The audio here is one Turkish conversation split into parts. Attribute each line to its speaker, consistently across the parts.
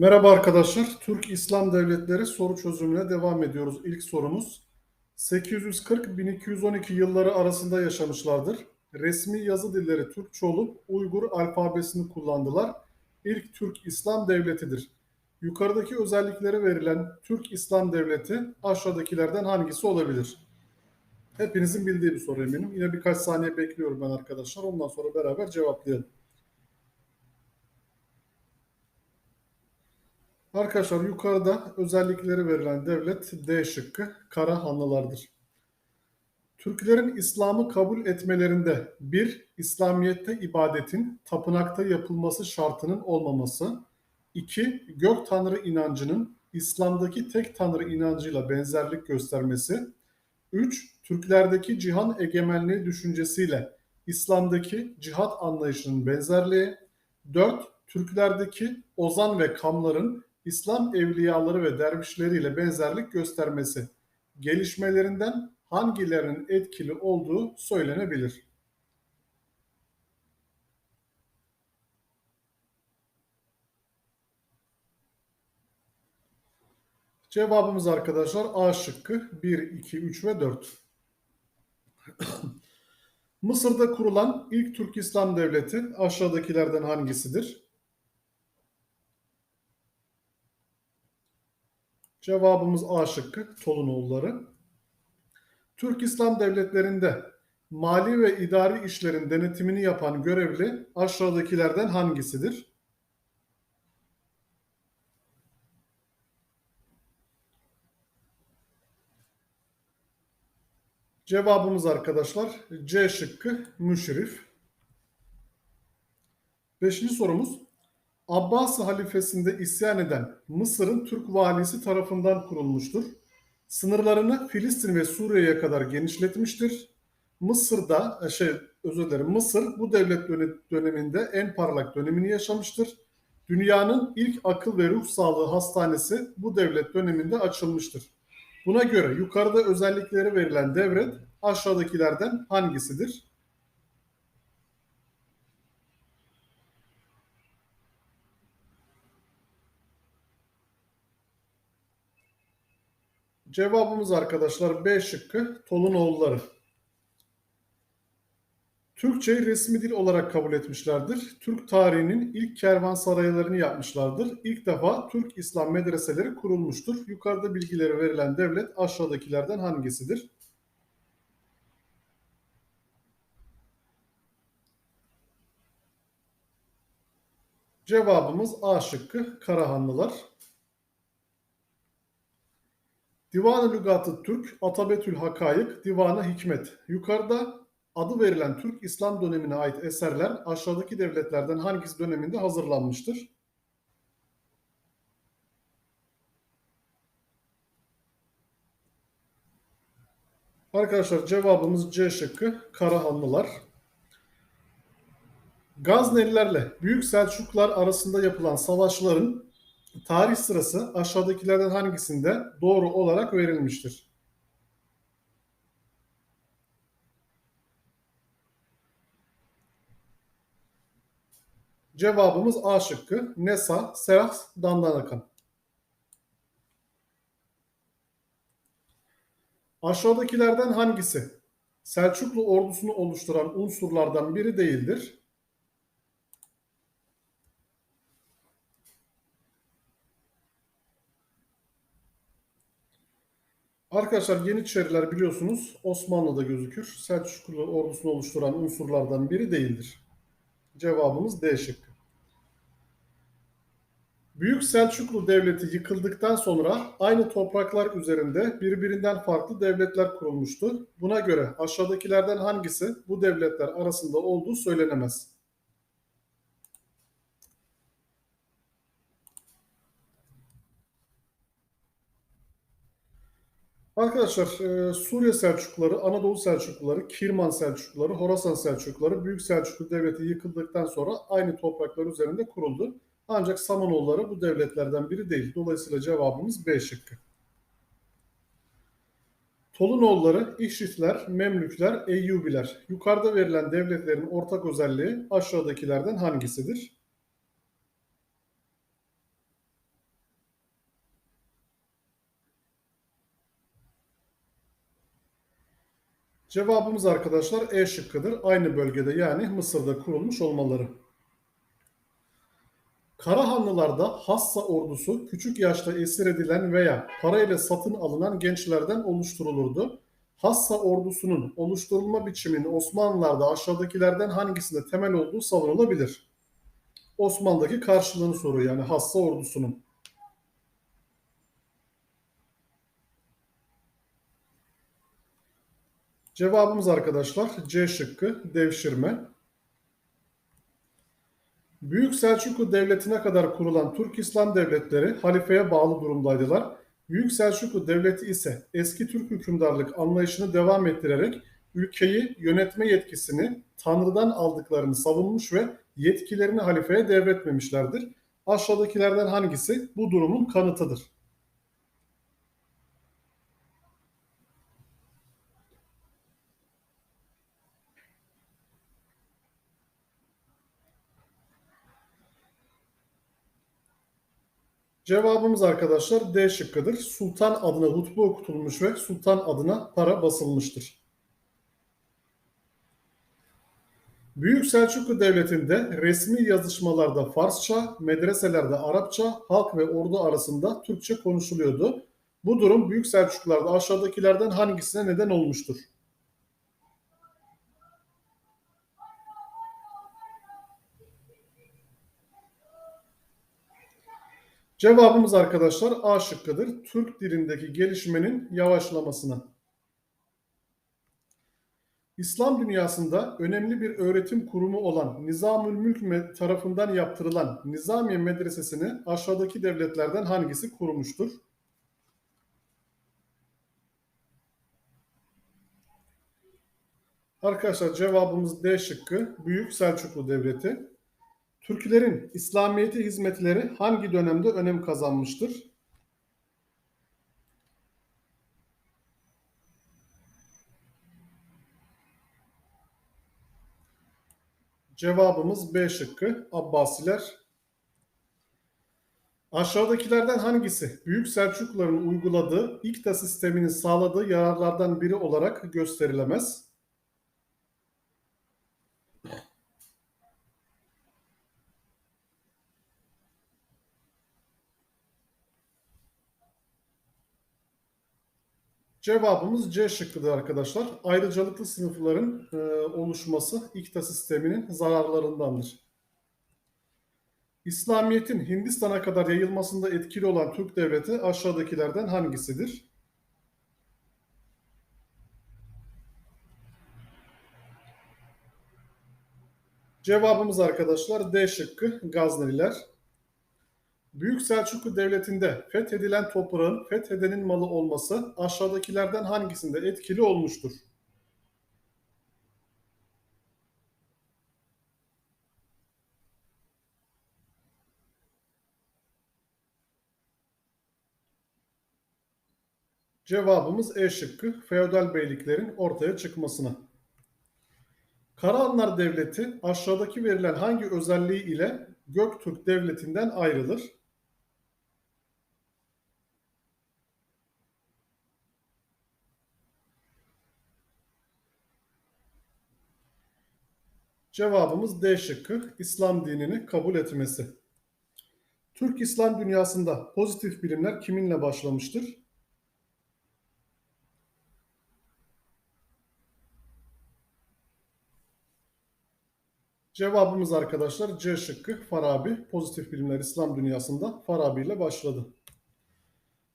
Speaker 1: Merhaba arkadaşlar. Türk İslam Devletleri soru çözümüne devam ediyoruz. İlk sorumuz 840-1212 yılları arasında yaşamışlardır. Resmi yazı dilleri Türkçe olup Uygur alfabesini kullandılar. İlk Türk İslam Devleti'dir. Yukarıdaki özellikleri verilen Türk İslam Devleti aşağıdakilerden hangisi olabilir? Hepinizin bildiği bir soru eminim. Yine birkaç saniye bekliyorum ben arkadaşlar. Ondan sonra beraber cevaplayalım. Arkadaşlar yukarıda özellikleri verilen devlet D şıkkı Karahanlılardır. Türklerin İslam'ı kabul etmelerinde bir İslamiyet'te ibadetin tapınakta yapılması şartının olmaması, iki Gök Tanrı inancının İslam'daki tek Tanrı inancıyla benzerlik göstermesi, üç Türklerdeki cihan egemenliği düşüncesiyle İslam'daki cihat anlayışının benzerliği, dört Türklerdeki ozan ve kamların İslam evliyaları ve dervişleriyle benzerlik göstermesi gelişmelerinden hangilerinin etkili olduğu söylenebilir. Cevabımız arkadaşlar A şıkkı 1, 2, 3 ve 4. Mısır'da kurulan ilk Türk İslam Devleti aşağıdakilerden hangisidir? Cevabımız A şıkkı Tolunoğulları. Türk İslam devletlerinde mali ve idari işlerin denetimini yapan görevli aşağıdakilerden hangisidir? Cevabımız arkadaşlar C şıkkı müşrif. Beşinci sorumuz. Abbas halifesinde isyan eden Mısır'ın Türk valisi tarafından kurulmuştur. Sınırlarını Filistin ve Suriye'ye kadar genişletmiştir. Mısır'da şey özür dilerim Mısır bu devlet döneminde en parlak dönemini yaşamıştır. Dünyanın ilk akıl ve ruh sağlığı hastanesi bu devlet döneminde açılmıştır. Buna göre yukarıda özellikleri verilen devlet aşağıdakilerden hangisidir? Cevabımız arkadaşlar B şıkkı Tolunoğulları. Türkçeyi resmi dil olarak kabul etmişlerdir. Türk tarihinin ilk kervansaraylarını yapmışlardır. İlk defa Türk İslam medreseleri kurulmuştur. Yukarıda bilgileri verilen devlet aşağıdakilerden hangisidir? Cevabımız A şıkkı Karahanlılar. Divan-ı Lügat-ı Türk, Atabetül Hakayık, Divan-ı Hikmet. Yukarıda adı verilen Türk İslam dönemine ait eserler aşağıdaki devletlerden hangisi döneminde hazırlanmıştır? Arkadaşlar cevabımız C şıkkı Karahanlılar. Gaznelilerle Büyük Selçuklular arasında yapılan savaşların tarih sırası aşağıdakilerden hangisinde doğru olarak verilmiştir? Cevabımız A şıkkı. Nesa, Serah, Dandanakan. Aşağıdakilerden hangisi Selçuklu ordusunu oluşturan unsurlardan biri değildir? Arkadaşlar Yeniçeriler biliyorsunuz Osmanlı'da gözükür. Selçuklu ordusunu oluşturan unsurlardan biri değildir. Cevabımız D şıkkı. Büyük Selçuklu Devleti yıkıldıktan sonra aynı topraklar üzerinde birbirinden farklı devletler kurulmuştu. Buna göre aşağıdakilerden hangisi bu devletler arasında olduğu söylenemez. Arkadaşlar e, Suriye Selçukluları, Anadolu Selçukluları, Kirman Selçukluları, Horasan Selçukluları Büyük Selçuklu Devleti yıkıldıktan sonra aynı topraklar üzerinde kuruldu. Ancak Samanoğulları bu devletlerden biri değil. Dolayısıyla cevabımız B şıkkı. Tolunoğulları, İşrifler, Memlükler, Eyyubiler. Yukarıda verilen devletlerin ortak özelliği aşağıdakilerden hangisidir? Cevabımız arkadaşlar E şıkkıdır. Aynı bölgede yani Mısır'da kurulmuş olmaları. Karahanlılarda Hassa ordusu küçük yaşta esir edilen veya parayla satın alınan gençlerden oluşturulurdu. Hassa ordusunun oluşturulma biçiminin Osmanlılar'da aşağıdakilerden hangisinde temel olduğu savunulabilir? Osmanlı'daki karşılığını soruyor yani Hassa ordusunun. Cevabımız arkadaşlar C şıkkı devşirme. Büyük Selçuklu Devleti'ne kadar kurulan Türk İslam devletleri halifeye bağlı durumdaydılar. Büyük Selçuklu Devleti ise eski Türk hükümdarlık anlayışını devam ettirerek ülkeyi yönetme yetkisini Tanrı'dan aldıklarını savunmuş ve yetkilerini halifeye devretmemişlerdir. Aşağıdakilerden hangisi bu durumun kanıtıdır? Cevabımız arkadaşlar D şıkkıdır. Sultan adına hutbe okutulmuş ve sultan adına para basılmıştır. Büyük Selçuklu Devleti'nde resmi yazışmalarda Farsça, medreselerde Arapça, halk ve ordu arasında Türkçe konuşuluyordu. Bu durum Büyük Selçuklularda aşağıdakilerden hangisine neden olmuştur? Cevabımız arkadaşlar A şıkkıdır. Türk dilindeki gelişmenin yavaşlamasına. İslam dünyasında önemli bir öğretim kurumu olan Nizamül Mülk tarafından yaptırılan Nizamiye Medresesi'ni aşağıdaki devletlerden hangisi kurmuştur? Arkadaşlar cevabımız D şıkkı. Büyük Selçuklu Devleti. Türklerin İslamiyet'e hizmetleri hangi dönemde önem kazanmıştır? Cevabımız B şıkkı. Abbasiler. Aşağıdakilerden hangisi Büyük Selçukluların uyguladığı İkta sisteminin sağladığı yararlardan biri olarak gösterilemez? Cevabımız C şıkkıdır arkadaşlar. Ayrıcalıklı sınıfların e, oluşması İKTA sisteminin zararlarındandır. İslamiyet'in Hindistan'a kadar yayılmasında etkili olan Türk devleti aşağıdakilerden hangisidir? Cevabımız arkadaşlar D şıkkı Gazneliler. Büyük Selçuklu Devleti'nde fethedilen toprağın fethedenin malı olması aşağıdakilerden hangisinde etkili olmuştur? Cevabımız E şıkkı feodal beyliklerin ortaya çıkmasına. Karahanlar Devleti aşağıdaki verilen hangi özelliği ile Göktürk Devleti'nden ayrılır? Cevabımız D şıkkı İslam dinini kabul etmesi. Türk İslam dünyasında pozitif bilimler kiminle başlamıştır? Cevabımız arkadaşlar C şıkkı Farabi. Pozitif bilimler İslam dünyasında Farabi ile başladı.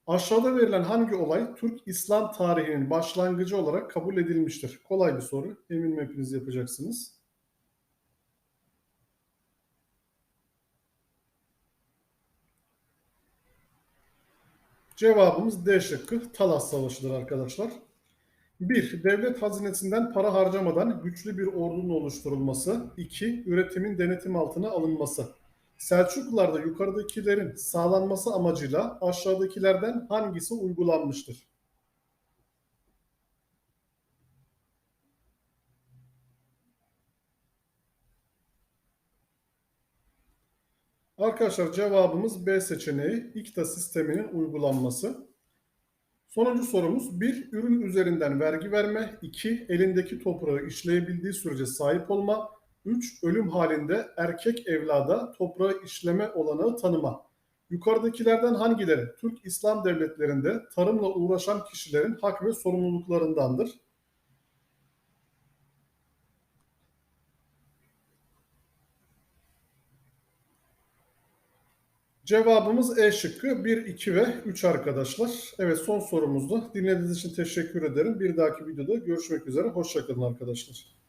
Speaker 1: Aşağıda verilen hangi olay Türk İslam tarihinin başlangıcı olarak kabul edilmiştir? Kolay bir soru. Eminim hepiniz yapacaksınız. Cevabımız D şıkkı Talas Savaşı'dır arkadaşlar. 1. Devlet hazinesinden para harcamadan güçlü bir ordunun oluşturulması. 2. Üretimin denetim altına alınması. Selçuklularda yukarıdakilerin sağlanması amacıyla aşağıdakilerden hangisi uygulanmıştır? Arkadaşlar cevabımız B seçeneği İKTA sisteminin uygulanması. Sonuncu sorumuz 1. Ürün üzerinden vergi verme. 2. Elindeki toprağı işleyebildiği sürece sahip olma. 3. Ölüm halinde erkek evlada toprağı işleme olanağı tanıma. Yukarıdakilerden hangileri Türk İslam devletlerinde tarımla uğraşan kişilerin hak ve sorumluluklarındandır? Cevabımız E şıkkı 1, 2 ve 3 arkadaşlar. Evet son sorumuzdu. Dinlediğiniz için teşekkür ederim. Bir dahaki videoda görüşmek üzere. Hoşçakalın arkadaşlar.